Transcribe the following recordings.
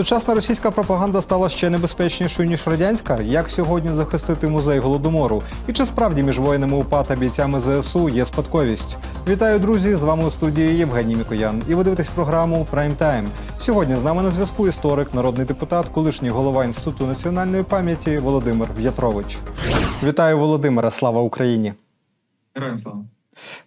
Сучасна російська пропаганда стала ще небезпечнішою ніж радянська. Як сьогодні захистити музей голодомору? І чи справді між воїнами УПА та бійцями ЗСУ є спадковість? Вітаю, друзі! З вами у студії Євгеній Мікоян. І ви дивитесь програму Прайм Тайм. Сьогодні з нами на зв'язку історик, народний депутат, колишній голова інституту національної пам'яті Володимир В'ятрович. Вітаю, Володимира! Слава Україні! Героям слава.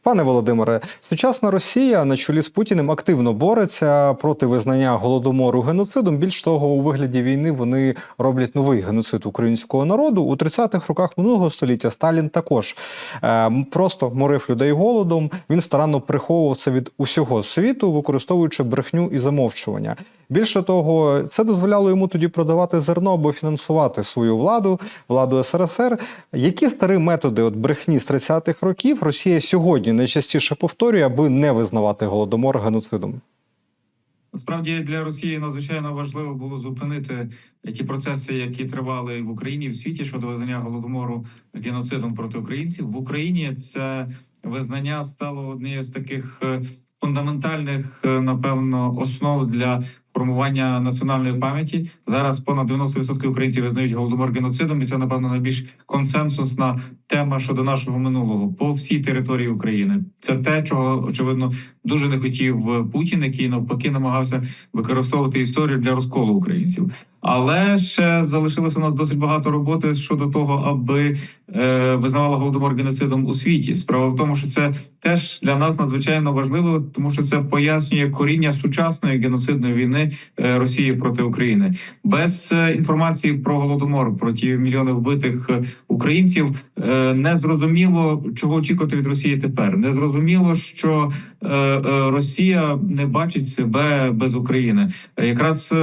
Пане Володимире, сучасна Росія на чолі з Путіним активно бореться проти визнання голодомору геноцидом. Більш того, у вигляді війни вони роблять новий геноцид українського народу. У 30-х роках минулого століття Сталін також е, просто морив людей голодом. Він старанно приховував це від усього світу, використовуючи брехню і замовчування. Більше того, це дозволяло йому тоді продавати зерно або фінансувати свою владу, владу СРСР. Які старі методи от брехні з 30-х років Росія сьогодні найчастіше повторює, аби не визнавати голодомор геноцидом? Насправді для Росії надзвичайно важливо було зупинити ті процеси, які тривали в Україні і в світі щодо визнання голодомору геноцидом проти українців. В Україні це визнання стало однією з таких е, фундаментальних, е, напевно, основ для формування національної пам'яті. Зараз понад 90% українців визнають голодомор геноцидом, і це напевно найбільш консенсусна тема щодо нашого минулого по всій території України. Це те, чого очевидно дуже не хотів Путін, який навпаки намагався використовувати історію для розколу українців. Але ще залишилося у нас досить багато роботи щодо того, аби е, визнавала голодомор геноцидом у світі. Справа в тому, що це теж для нас надзвичайно важливо, тому що це пояснює коріння сучасної геноцидної війни е, Росії проти України. Без е, інформації про голодомор, про ті мільйони вбитих е, українців, е, не зрозуміло, чого очікувати від Росії тепер. Не зрозуміло, що е, е, Росія не бачить себе без України. Якраз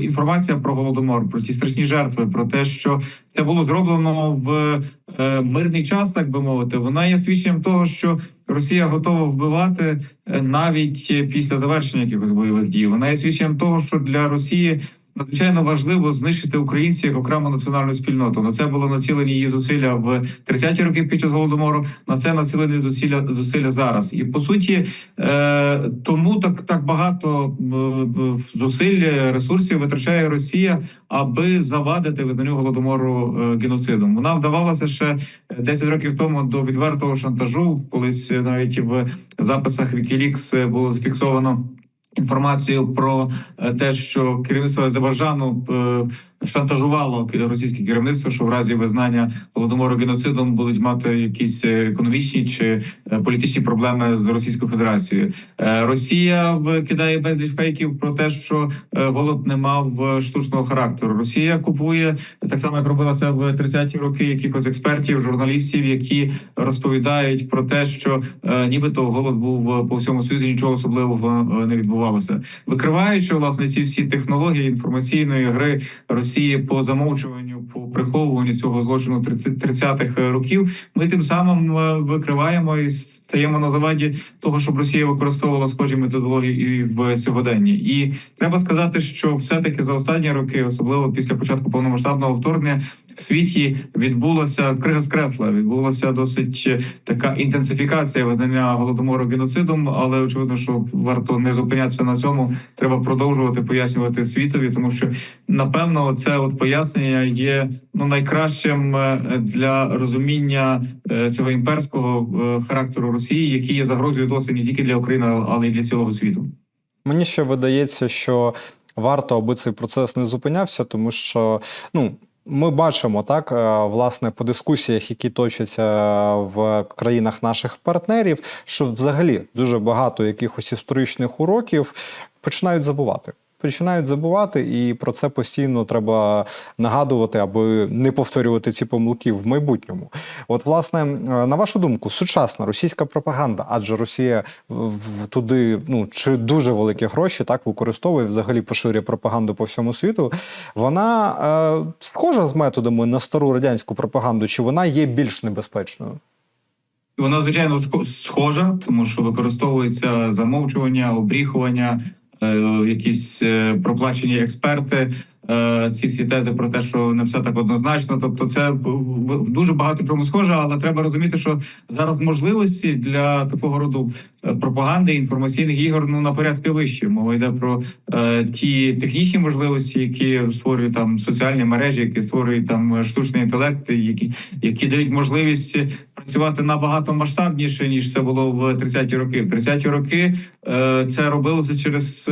інформація про голодомор, про ті страшні жертви, про те, що це було зроблено в е, мирний час, так би мовити, вона є свідченням того, що Росія готова вбивати е, навіть після завершення якихось бойових дій. Вона є свідченням того, що для Росії. Надзвичайно важливо знищити українців як окрему національну спільноту. На це було націлені її зусилля в 30-ті роки під час голодомору. На це націлені зусилля зусилля зараз. І по суті, е, тому так так багато е, зусиль ресурсів витрачає Росія, аби завадити визнанню голодомору е, геноцидом. Вона вдавалася ще 10 років тому до відвертого шантажу. Колись е, навіть в записах Wikileaks було зафіксовано інформацію про е, те, що керівництво Азербайджану е, шантажувало російське керівництво, що в разі визнання голодомору геноцидом будуть мати якісь е, економічні чи е, політичні проблеми з Російською Федерацією. Е, Росія викидає безліч фейків про те, що голод не мав штучного характеру. Росія купує так само, як робила це в 30-ті роки, якихось експертів, журналістів, які розповідають про те, що нібито голод був по всьому світі, нічого особливого не відбувалося. Викриваючи власне ці всі технології інформаційної гри Росії по замовчуванню, по приховуванню цього злочину 30 30-х років, ми тим самим е, викриваємо і стаємо на заваді того, щоб Росія використовувала схожі методології і в сьогоденні. І треба сказати, що все-таки за останні роки, особливо після початку повномасштабного вторгнення, в світі відбулася крига з кресла. Відбулася досить е, така інтенсифікація визнання голодомору геноцидом. Але очевидно, що варто не зупинятися на цьому. Треба продовжувати пояснювати світові, тому що напевно це от пояснення є ну найкращим е, для розуміння е, цього імперського характеру Росії, який є загрозою досі не тільки для України, але й для цілого світу. Мені ще видається, що варто, аби цей процес не зупинявся, тому що ну. Ми бачимо так, е, власне, по дискусіях, які точаться в країнах наших партнерів, що взагалі дуже багато якихось історичних уроків починають забувати. Починають забувати, і про це постійно треба нагадувати, аби не повторювати ці помилки в майбутньому. От, власне, е, на вашу думку, сучасна російська пропаганда, адже Росія туди ну чи дуже великі гроші так використовує, взагалі поширює пропаганду по всьому світу. Вона е, схожа з методами на стару радянську пропаганду, чи вона є більш небезпечною? Вона звичайно схожа, тому що використовується замовчування, обріхування, якісь е, проплачені експерти. Е, ці всі тези про те, що не все так однозначно. Тобто, це дуже багато чому схоже, але треба розуміти, що зараз можливості для такого роду е, пропаганди інформаційних ігор ну на порядки вищі. Мова йде про е, ті технічні можливості, які створюють там соціальні мережі, які створюють там штучний інтелект, які, які дають можливість працювати набагато масштабніше ніж це було в 30-ті роки. В 30-ті роки е, це робилося через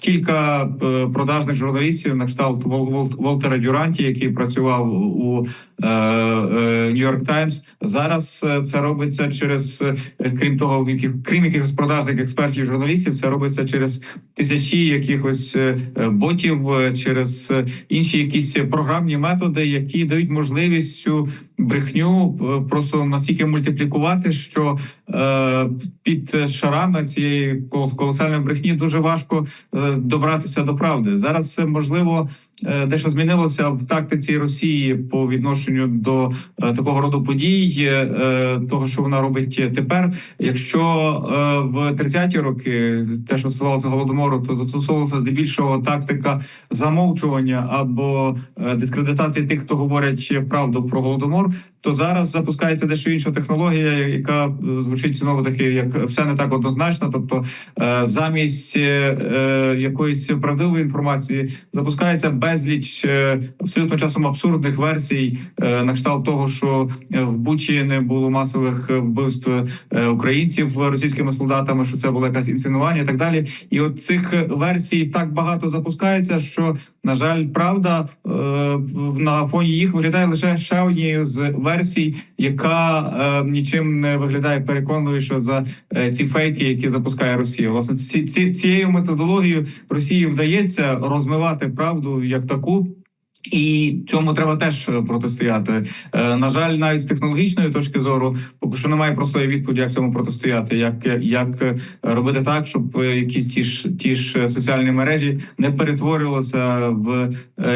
кілька е, продажних журналістів на кшталт Вол- Вол- Волтера Дюранті, який працював у Нью-Йорк Таймс. Зараз е, це робиться через е, крім того, яких крім якихось продажних експертів, журналістів, це робиться через тисячі якихось е, е, ботів, е, через е, інші якісь програмні методи, які дають можливість цю брехню е, просто настільки мультиплікувати, що е, під шарами цієї кол- колосальної брехні дуже важко е, добратися до правди. Зараз це можливо е, дещо змінилося в тактиці Росії по відношенню до е, такого роду подій, е, того, що вона робить тепер. Якщо е, в 30-ті роки те, що стосувалося голодомору, то застосовувалася здебільшого тактика замовчування або е, дискредитації тих, хто говорять правду про голодомор. То зараз запускається дещо інша технологія, яка е, звучить знову таки як все не так однозначно. Тобто, е, замість е, якоїсь правдивої інформації запускається безліч абсолютно часом абсурдних версій, на кшталт того, що в Бучі не було масових вбивств українців російськими солдатами, що це було якась інсценування і так далі. І от цих версій так багато запускається, що на жаль, правда на фоні їх виглядає лише ще однією з версій, яка е, нічим не виглядає переконливіше за е, ці фейки, які запускає Росія. Власне, ці, ці, цією методологією Росії вдається розмивати правду як таку. І цьому треба теж протистояти. Е, на жаль, навіть з технологічної точки зору, поки що немає простої відповіді, як цьому протистояти, як, як е, робити так, щоб е, якісь ті ж ті ж соціальні мережі не перетворилися в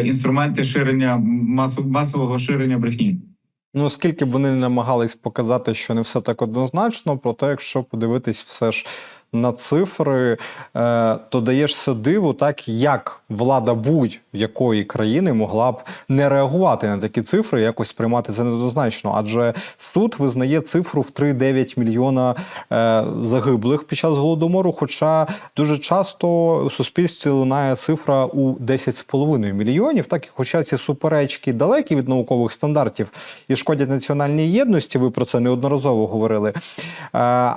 інструменти ширення масового ширення брехні. Ну, оскільки б вони не намагались показати, що не все так однозначно, проте, якщо подивитись все ж на цифри, е, то даєшся диву, так як влада будь-якої країни могла б не реагувати на такі цифри, якось сприймати це недозначно. Адже суд визнає цифру в 3,9 мільйона е, загиблих під час голодомору. Хоча дуже часто у суспільстві лунає цифра у 10,5 мільйонів, так і хоча ці суперечки далекі від наукових стандартів і шкодять національній єдності, ви про це неодноразово говорили. Е,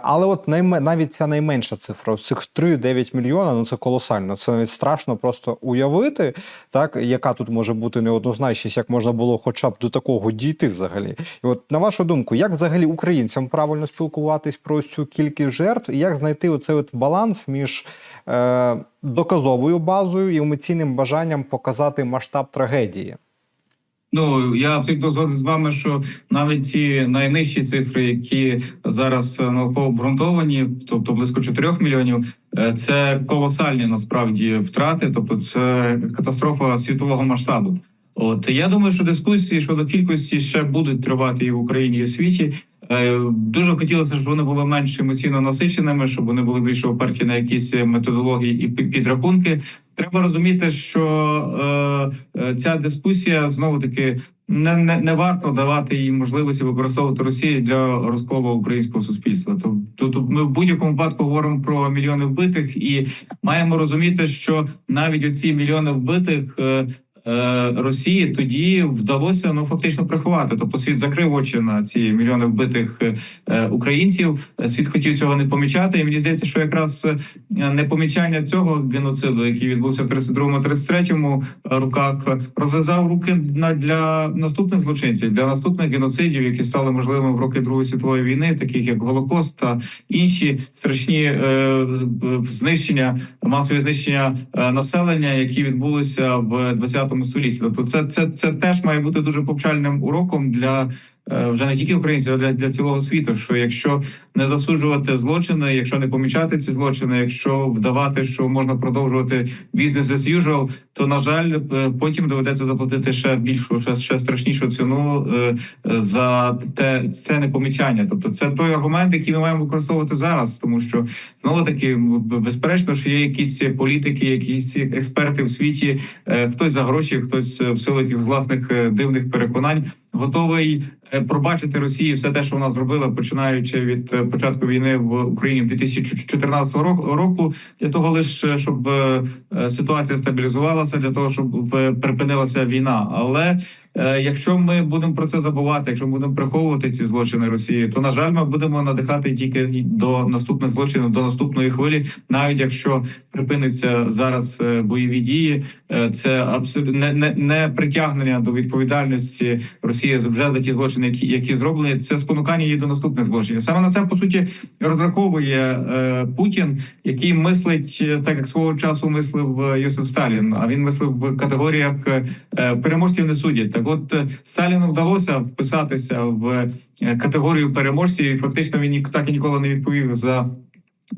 але от найме, навіть ця найменша цифра, цих 3,9 мільйона, ну це колосально. Це навіть страшно просто уявити, так, яка тут може бути неоднозначність, як можна було хоча б до такого дійти взагалі. І от на вашу думку, як взагалі українцям правильно спілкуватись про цю кількість жертв, і як знайти оцей от баланс між е, доказовою базою і емоційним бажанням показати масштаб трагедії? Ну я абсолютно згоден з вами, що навіть ті найнижчі цифри, які зараз е, науково обґрунтовані, тобто близько 4 мільйонів, е, це колосальні насправді втрати, тобто це катастрофа світового масштабу. От я думаю, що дискусії щодо кількості ще будуть тривати і в Україні, і в світі. Е, Дуже хотілося, щоб вони були менш емоційно насиченими, щоб вони були більше оперті на якісь методології і підрахунки. Треба розуміти, що е, е, ця дискусія знову таки не, не, не варто давати їй можливості використовувати Росію для розколу українського суспільства. То- Тобто ми в будь-якому випадку говоримо про мільйони вбитих, і маємо розуміти, що навіть оці мільйони вбитих. Е, Росії тоді вдалося ну фактично приховати. Тобто світ закрив очі на ці мільйони вбитих е, українців. Світ хотів цього не помічати. І мені здається, що якраз е, непомічання цього геноциду, який відбувся в 32-33 роках, розв'язав руки на для наступних злочинців, для наступних геноцидів, які стали можливими в роки Другої світової війни, таких як Голокост та інші страшні е, знищення, масові знищення населення, які відбулися в 20 столітті. Тобто, це, це, це теж має бути дуже повчальним уроком для. Е, вже не тільки українців, а для, для цілого світу. Що якщо не засуджувати злочини, якщо не помічати ці злочини, якщо вдавати, що можна продовжувати бізнес as usual, то на жаль, е, потім доведеться заплатити ще більшу, ще, ще страшнішу ціну е, за те це непомічання. Тобто, це той аргумент, який ми маємо використовувати зараз, тому що знову таки безперечно, що є якісь політики, якісь експерти в світі, хтось за гроші, хтось в силу якихось власних дивних переконань. Готовий пробачити Росії все те, що вона зробила, починаючи від е, початку війни в Україні в 2014 ро- року, для того лише щоб е, е, ситуація стабілізувалася, для того, щоб е, припинилася війна. Але е, якщо ми будемо про це забувати, якщо ми будемо приховувати ці злочини Росії, то на жаль, ми будемо надихати тільки до наступних злочинів, до наступної хвилі, навіть якщо припиниться зараз е, бойові дії, е, це абсолютно не, не, не притягнення до відповідальності Росії вже за ті злочини, які, які зроблені. Це спонукання її до наступних злочинів. Саме на це по суті розраховує е, Путін, який мислить е, так, як свого часу мислив е, Йосиф Сталін. А він мислив в категоріях е, е, переможців не судять. Так, от е, Сталіну вдалося вписатися в е, категорію переможців. і Фактично він так і ніколи не відповів за.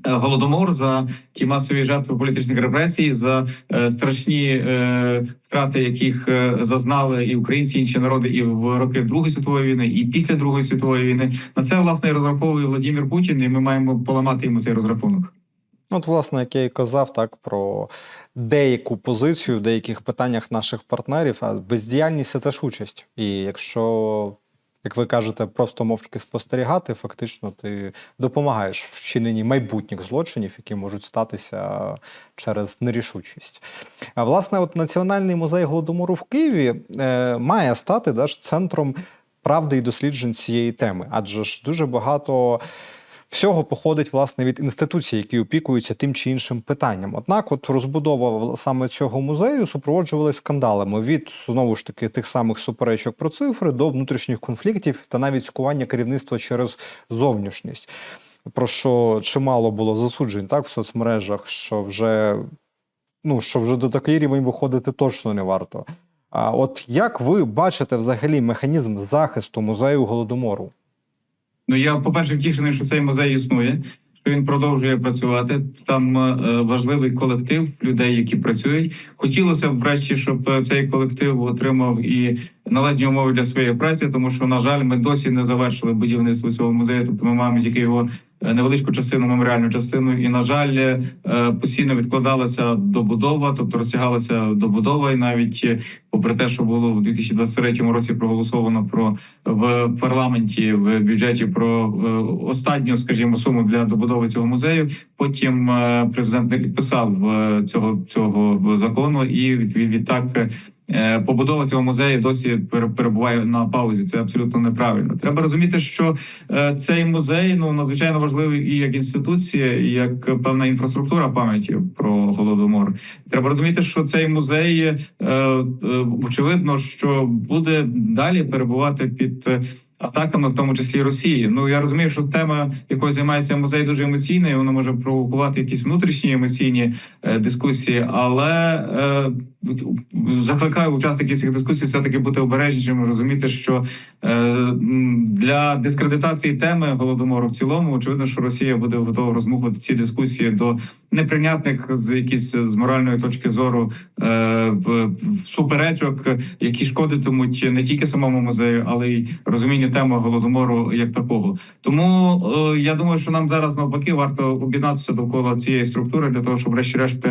е, Голодомор за ті масові жертви політичних репресій, за е, страшні е, втрати, яких е, зазнали і українці, і інші народи, і в роки Другої світової війни, і після Другої світової війни. На це власне і розраховує Владимир Путін, і ми маємо поламати йому цей розрахунок. От, власне, як я і казав, так про деяку позицію в деяких питаннях наших партнерів, а бездіяльність це теж участь. І якщо, як ви кажете, просто мовчки спостерігати, фактично ти допомагаєш в вчиненні майбутніх злочинів, які можуть статися через нерішучість. А власне, от Національний музей голодомору в Києві е, має стати да, центром правди і досліджень цієї теми, адже ж дуже багато всього походить власне від інституцій, які опікуються тим чи іншим питанням. Однак, от розбудова саме цього музею супроводжувалась скандалами від знову ж таки тих самих суперечок про цифри до внутрішніх конфліктів та навіть цькування керівництва через зовнішність. Про що чимало було засуджень так в соцмережах, що вже ну що вже до такий рівень виходити точно не варто. А от як ви бачите взагалі механізм захисту музею голодомору? Ну я по перше втішений, що цей музей існує. Що він продовжує працювати. Там е, важливий колектив людей, які працюють. Хотілося б врешті, щоб е, цей колектив отримав і належні умови для своєї праці, тому що, на жаль, ми досі не завершили будівництво цього музею. Тобто, ми маємо тільки його е, невеличку частину, меморіальну частину. І на жаль, постійно відкладалася добудова, тобто розтягалася добудова, і навіть попри те, що було в 2023 році проголосовано про в парламенті в бюджеті про е, останню, скажімо, суму для добудови цього музею. Потім е, президент не підписав е, цього цього закону, і від- від- відтак. Побудова цього музею досі пере- перебуває на паузі. Це абсолютно неправильно. Треба розуміти, що цей музей ну надзвичайно важливий і як інституція, і як певна інфраструктура пам'яті про голодомор. Треба розуміти, що цей музей очевидно, що буде далі перебувати під. е, Атаками, в тому числі Росії. Ну я розумію, що тема, якою займається музей, дуже емоційна, і вона може провокувати якісь внутрішні емоційні е, дискусії, але е, закликаю учасників цих дискусій все таки бути обережнішими, розуміти, що для дискредитації теми голодомору в цілому, очевидно, що Росія буде готова розмухувати ці дискусії до неприйнятних з якісь з моральної точки зору е, суперечок, які шкодитимуть не тільки самому музею, але й розумінню теми голодомору як такого. Тому е, я думаю, що нам зараз навпаки варто об'єднатися довкола цієї структури для того, щоб врешті-решт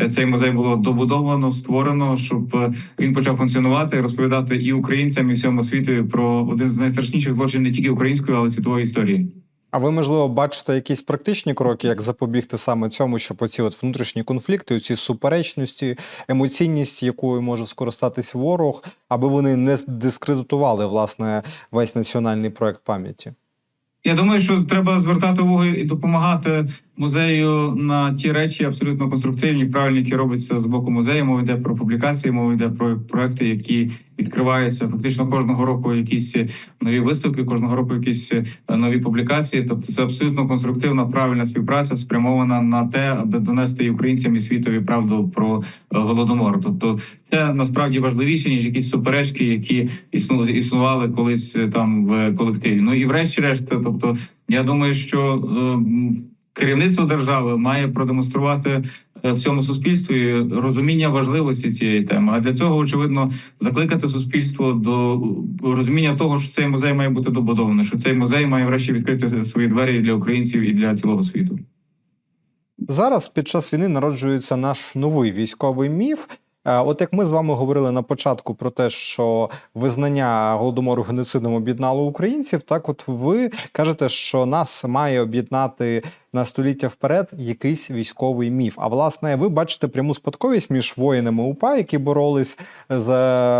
е, цей музей було добудовано, створено, щоб е, він почав функціонувати, розповідати і українцям, і всьому світу про один з найстрашніших злочинів не тільки української, але й світової історії. А ви, можливо, бачите якісь практичні кроки, як запобігти саме цьому, щоб оці от внутрішні конфлікти, ці суперечності, емоційність, якою може скористатись ворог, аби вони не дискредитували власне весь національний проект пам'яті? Я думаю, що треба звертати увагу і допомагати музею на ті речі абсолютно конструктивні, правильні, які робляться з боку музею. Мова йде про публікації, мова йде про проекти, які відкриваються фактично кожного року якісь нові виставки, кожного року якісь е, нові публікації. Тобто, це абсолютно конструктивна, правильна співпраця, спрямована на те, аби донести і українцям і світові правду про е, голодомор. Тобто, це насправді важливіше ніж якісь суперечки, які існу- існували колись е, там в колективі. Ну і врешті-решт, тобто, я думаю, що е, керівництво держави має продемонструвати е, всьому суспільстві розуміння важливості цієї теми. А для цього очевидно закликати суспільство до розуміння того, що цей музей має бути добудований, що цей музей має врешті відкрити свої двері для українців і для цілого світу. Зараз під час війни народжується наш новий військовий міф. Е, От як ми з вами говорили на початку про те, що визнання голодомору геноцидом об'єднало українців, так от ви кажете, що нас має об'єднати на століття вперед якийсь військовий міф. А власне, ви бачите пряму спадковість між воїнами УПА, які боролись з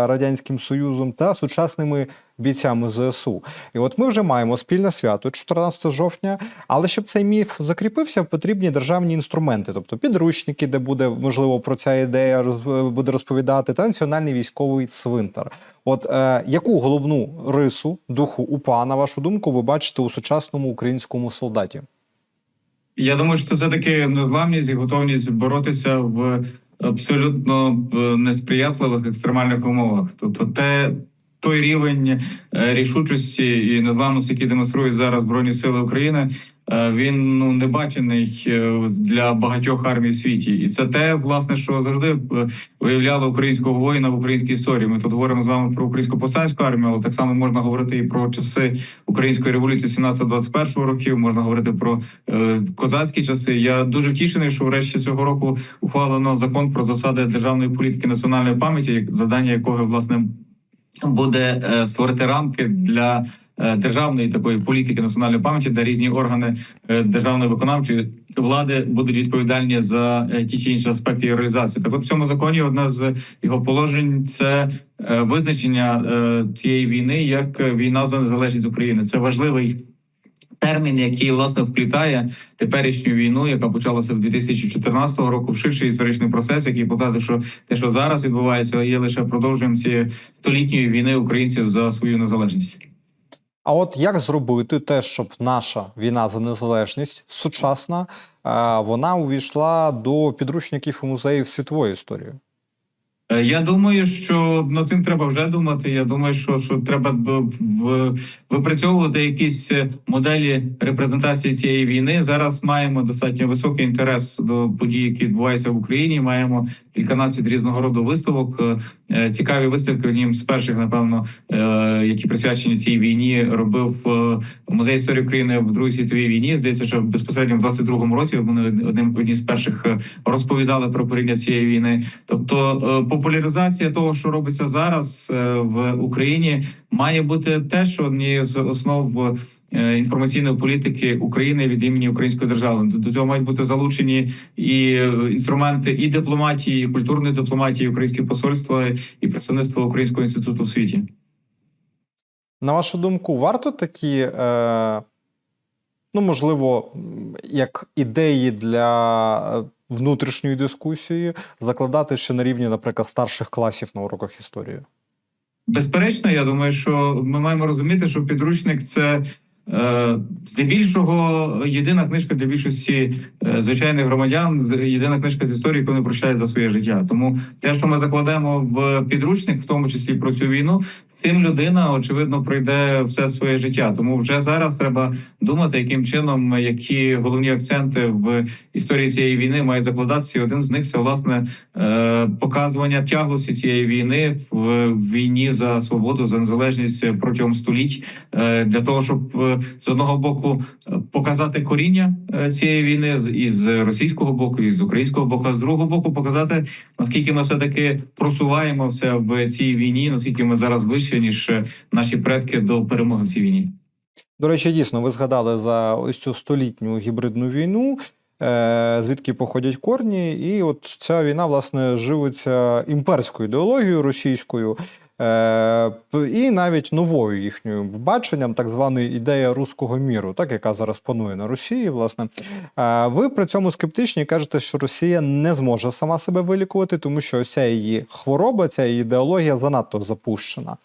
радянським союзом, та сучасними бійцями ЗСУ. І от ми вже маємо спільне свято 14 жовтня. Але щоб цей міф закріпився, потрібні державні інструменти, тобто підручники, де буде можливо про ця ідея роз- буде розповідати, та національний військовий цвинтар. От е, яку головну рису духу УПА, на вашу думку, ви бачите у сучасному українському солдаті? Я думаю, що це все-таки незламність і готовність боротися в абсолютно е, несприятливих екстремальних умовах. Тобто, те той рівень е, рішучості і незламності, який демонструють зараз Збройні Сили України. е, Він ну не бачений е, для багатьох армій в світі, і це те, власне, що завжди виявляло українського воїна в українській історії. Ми тут говоримо з вами про українську повстанську армію, але так само можна говорити і про часи української революції 17-21 років. Можна говорити про е, козацькі часи. Я дуже втішений, що врешті цього року ухвалено закон про засади державної політики національної пам'яті, як- завдання якого власне буде е, створити рамки для. е, Державної такої політики національної пам'яті, де різні органи е, державної виконавчої влади будуть відповідальні за ті чи інші аспекти її реалізації. Так, от в цьому законі одне з його положень це визначення цієї війни як війна за незалежність України. Це важливий термін, який власне вплітає теперішню війну, яка почалася в 2014 року, в ширший історичний процес, який показує, що те, що зараз відбувається, є лише продовженням цієї столітньої війни українців за свою незалежність. А от як зробити те, щоб наша війна за незалежність сучасна, е, вона увійшла до підручників і музеїв світової історії? Е, Я думаю, що над цим треба вже думати. Я думаю, що, що треба випрацьовувати якісь е, моделі репрезентації цієї війни. Зараз маємо достатньо високий інтерес до подій, які відбуваються в Україні. Маємо кільканадцять різного роду виставок. Е, Цікаві виставки. Однім з перших, напевно, які присвячені цій війні, робив музей історії України в Другій світовій війні. Здається, що безпосередньо в 22-му році вони одним одні з перших розповідали про порівня цієї війни. Тобто е, популяризація того, що робиться зараз е, в Україні, має бути теж однією з основ е, інформаційної політики України від імені Української держави. До цього мають бути залучені і е, інструменти і дипломатії, і культурної дипломатії, і українські посольства і представництво Українського інституту в світі. На вашу думку, варто такі, е, ну, можливо, як ідеї для внутрішньої дискусії закладати ще на рівні, наприклад, старших класів на уроках історії? Безперечно, я думаю, що ми маємо розуміти, що підручник це здебільшого єдина книжка для більшості е, звичайних громадян, єдина книжка з історії, яку вони прощають за своє життя. Тому те, що ми закладемо в підручник, в тому числі про цю війну, цим людина очевидно пройде все своє життя. Тому вже зараз треба думати, яким чином які головні акценти в історії цієї війни мають закладатися. Один з них це власне е, показування тяглості цієї війни в війні за свободу за незалежність протягом століть, е, для того, щоб е, з одного боку е, показати коріння е, цієї війни з із російського боку, і з українського боку, а з другого боку показати наскільки ми все таки просуваємося в цій війні, наскільки ми зараз ближче ніж е, наші предки до перемоги в цій війні. До речі, дійсно, ви згадали за ось цю столітню гібридну війну, звідки походять корні, і от ця війна, власне, живиться імперською ідеологією російською. Е, і навіть новою їхньою баченням, так звана ідея руського міру, так яка зараз панує на Росії. Власне, Е, ви при цьому скептичні кажете, що Росія не зможе сама себе вилікувати, тому що ця її хвороба, ця її ідеологія занадто запущена.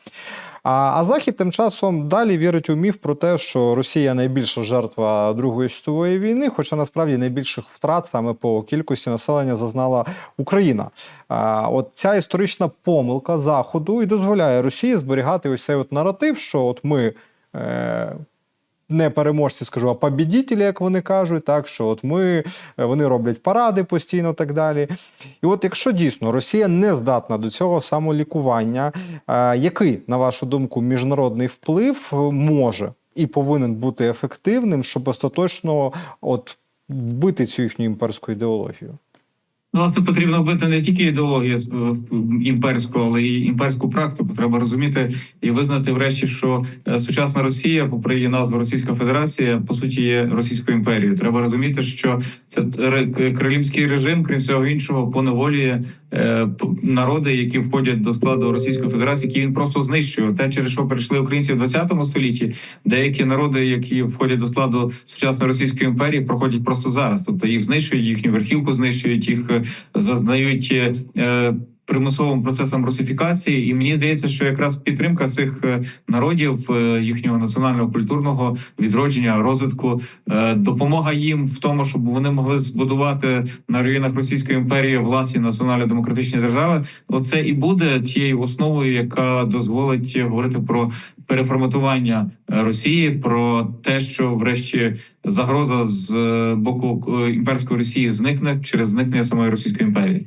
А, а Захід тим часом далі вірить у міф про те, що Росія найбільша жертва Другої світової війни, хоча насправді найбільших втрат саме по кількості населення зазнала Україна. А, от ця історична помилка Заходу і дозволяє Росії зберігати ось цей от наратив, що от ми. Е, не переможці, скажу, а побідітелі, як вони кажуть, так що от ми е, вони роблять паради постійно, так далі. І от якщо дійсно Росія не здатна до цього самолікування, е, який, на вашу думку, міжнародний вплив е, може і повинен бути ефективним, щоб остаточно от вбити цю їхню імперську ідеологію? Ну, Власне, потрібно вбити не тільки ідеологію е, імперську, але й імперську практику. Треба розуміти і визнати, врешті, що е, сучасна Росія, попри її назву Російська Федерація, по суті є Російською імперією. Треба розуміти, що це ре- кремлівський режим, крім всього іншого, поневолює народи, які входять до складу Російської Федерації, які він просто знищує. Те, через що перейшли українці в 20 столітті, деякі народи, які входять до складу сучасної Російської імперії, проходять просто зараз. Тобто їх знищують, їхню верхівку знищують, їх е, зазнають. Примусовим процесом русифікації, і мені здається, що якраз підтримка цих е, народів, е, їхнього національного культурного відродження, розвитку, е, допомога їм в тому, щоб вони могли збудувати на руїнах Російської імперії власні національно-демократичні держави. Оце і буде тією основою, яка дозволить говорити про переформатування Росії, про те, що врешті загроза з боку імперської Росії зникне через зникнення самої Російської імперії.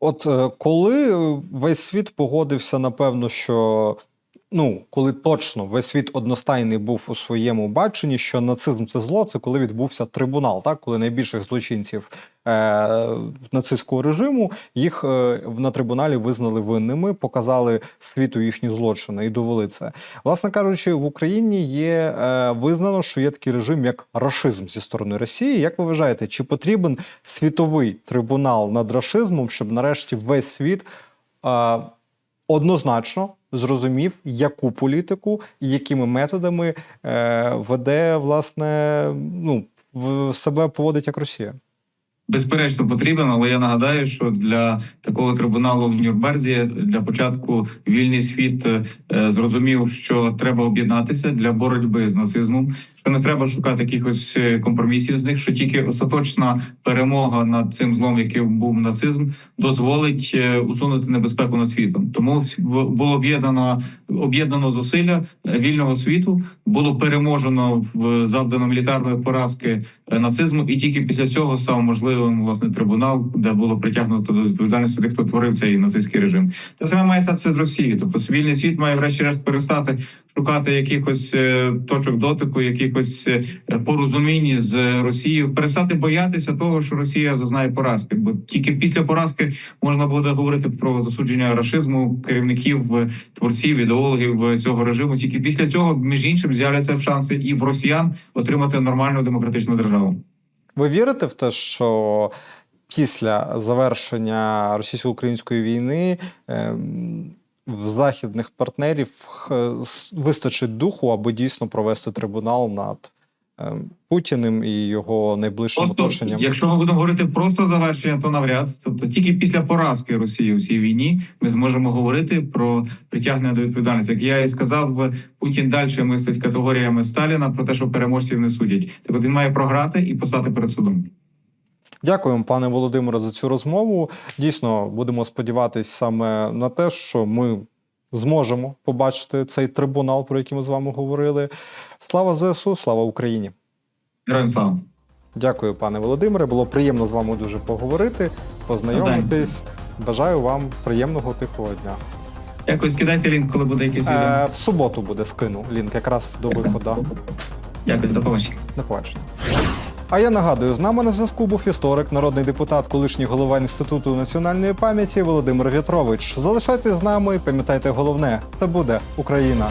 От е, коли весь світ погодився, напевно, що ну, коли точно весь світ одностайний був у своєму баченні, що нацизм це зло, це коли відбувся трибунал, так коли найбільших злочинців е, нацистського режиму їх е, на трибуналі визнали винними, показали світу їхні злочини і довели це. Власне кажучи, в Україні є е, визнано, що є такий режим, як рашизм зі сторони Росії. Як ви вважаєте, чи потрібен світовий трибунал над рашизмом, щоб нарешті весь світ е, однозначно зрозумів, яку політику і якими методами е, веде власне ну, в себе поводить як Росія? Безперечно потрібен, але я нагадаю, що для такого трибуналу в Нюрнберзі для початку вільний світ е, зрозумів, що треба об'єднатися для боротьби з нацизмом. Що не треба шукати якихось е, компромісів з них, що тільки остаточна перемога над цим злом, яким був нацизм, дозволить е, усунути небезпеку над світом. Тому було об'єднано об'єднано зусилля вільного світу, було переможено в завдано мілітарної поразки е, нацизму, і тільки після цього став можливим власне трибунал, де було притягнуто до відповідальності тих, хто творив цей нацистський режим. Те саме має статися з Росією. Тобто цивільний світ має врешті-решт перестати шукати якихось е, точок дотику, якихось е, порозумінь з Росією, перестати боятися того, що Росія зазнає поразки. Бо тільки після поразки можна буде говорити про засудження рашизму керівників, е, творців, ідеологів цього режиму. Тільки після цього, між іншим, з'являться шанси і в росіян отримати нормальну демократичну державу. Ви вірите в те, що після завершення російсько-української війни ем, в західних партнерів вистачить духу, аби дійсно провести трибунал над ем, Путіним і його найближчим Просто оточенням? якщо ми будемо говорити просто завершення, то навряд. Тобто тільки після поразки Росії у цій війні ми зможемо говорити про притягнення до відповідальності. Як я і сказав, Путін далі мислить категоріями Сталіна про те, що переможців не судять. От він має програти і постати перед судом. Дякуємо, пане Володимире, за цю розмову. Дійсно, будемо сподіватися саме на те, що ми зможемо побачити цей трибунал, про який ми з вами говорили. Слава ЗСУ, слава Україні! Героям слава! Дякую, пане Володимире. Було приємно з вами дуже поговорити, познайомитись. Бажаю вам приємного тихого дня. Дякую, скидайте лінк, коли буде якийсь відео. Е, в суботу буде скину лінк якраз до виходу. Дякую, до побачення. До побачення. А я нагадую, з нами на зв'язку був історик, народний депутат, колишній голова інституту національної пам'яті Володимир В'ятрович. Залишайтесь з нами, пам'ятайте головне, це буде Україна.